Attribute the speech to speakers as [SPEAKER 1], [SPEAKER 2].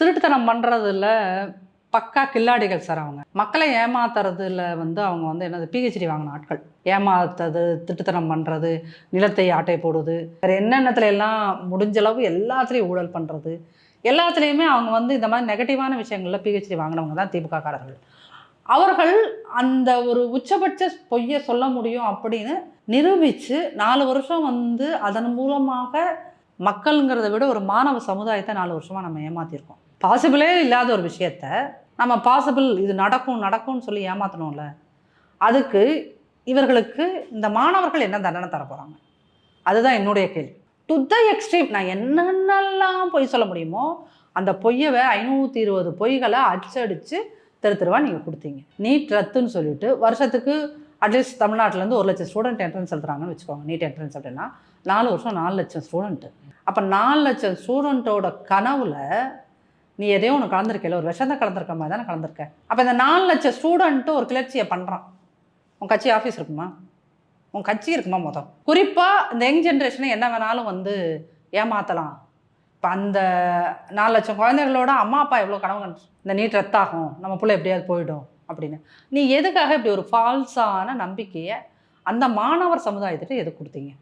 [SPEAKER 1] திருட்டுத்தனம் பண்ணுறதுல பக்கா கில்லாடிகள் சார் அவங்க. மக்களை ஏமாத்துறதுல வந்து அவங்க வந்து என்னது பிஹெச்டி வாங்கின ஆட்கள். ஏமாத்துறது திட்டுத்தனம் பண்ணுறது நிலத்தை ஆட்டை போடுவது வேறு என்னென்னத்துல எல்லாம் முடிஞ்ச அளவு எல்லாத்துலேயும் ஊழல் பண்ணுறது எல்லாத்துலேயுமே அவங்க வந்து இந்த மாதிரி நெகட்டிவான விஷயங்களில் பிஹெச்டி வாங்கினவங்க தான் திமுககாரர்கள் அவர்கள் அந்த ஒரு உச்சபட்ச பொய்யை சொல்ல முடியும் அப்படின்னு நிரூபித்து நாலு வருஷம் வந்து அதன் மூலமாக மக்களுங்கிறத விட ஒரு மாணவ சமுதாயத்தை நாலு வருஷமாக நம்ம ஏமாற்றிருக்கோம் பாசிபிளே இல்லாத ஒரு விஷயத்த நம்ம பாசிபிள் இது நடக்கும் நடக்கும்னு சொல்லி ஏமாற்றணும்ல அதுக்கு இவர்களுக்கு இந்த மாணவர்கள் என்ன தண்டனை தர போகிறாங்க அதுதான் என்னுடைய கேள்வி. டு த எக்ஸ்ட்ரீம் நான் என்னென்னலாம் பொய் சொல்ல முடியுமோ அந்த பொய்யவை ஐநூற்றி இருபது பொய்களை அச்சடித்து தெரு தெருவா நீங்கள் கொடுத்தீங்க. நீட் ரத்துன்னு சொல்லிட்டு வருஷத்துக்கு அட்லீஸ்ட் தமிழ்நாட்டிலேருந்து ஒரு லட்சம் ஸ்டூடெண்ட் என்ட்ரன்ஸ் எழுதுறாங்கன்னு வச்சுக்கோங்க. நீட் என்ட்ரன்ஸ் அப்படின்னா நாலு வருஷம் நாலு லட்சம் ஸ்டூடெண்ட்டு அப்போ நாலு லட்சம் ஸ்டூடெண்ட்டோட கனவில் நீ எதையும் ஒன்று கலந்துருக்கல ஒரு விஷத்தை கலந்துருக்க மாதிரி தானே கலந்துருக்க. அப்போ இந்த நாலு லட்சம் ஸ்டூடெண்ட்டு ஒரு கிளர்ச்சியை பண்ணுறான் உன் கட்சி ஆஃபீஸ் இருக்குமா? உன் கட்சி இருக்குமா மொத்தம் குறிப்பாக இந்த யங் ஜென்ரேஷனை என்ன வேணாலும் வந்து ஏமாற்றலாம் இப்போ அந்த நாலு லட்சம் குழந்தைகளோட அம்மா அப்பா எவ்வளோ கனவு கண்டு இந்த நீட் ரத்தாகும் நம்ம பிள்ளை எப்படியாவது போயிடும் அப்படின்னு. நீ எதுக்காக இப்படி ஒரு ஃபால்ஸான நம்பிக்கையை அந்த மாணவர் சமுதாயத்துக்கு எது கொடுத்தீங்க?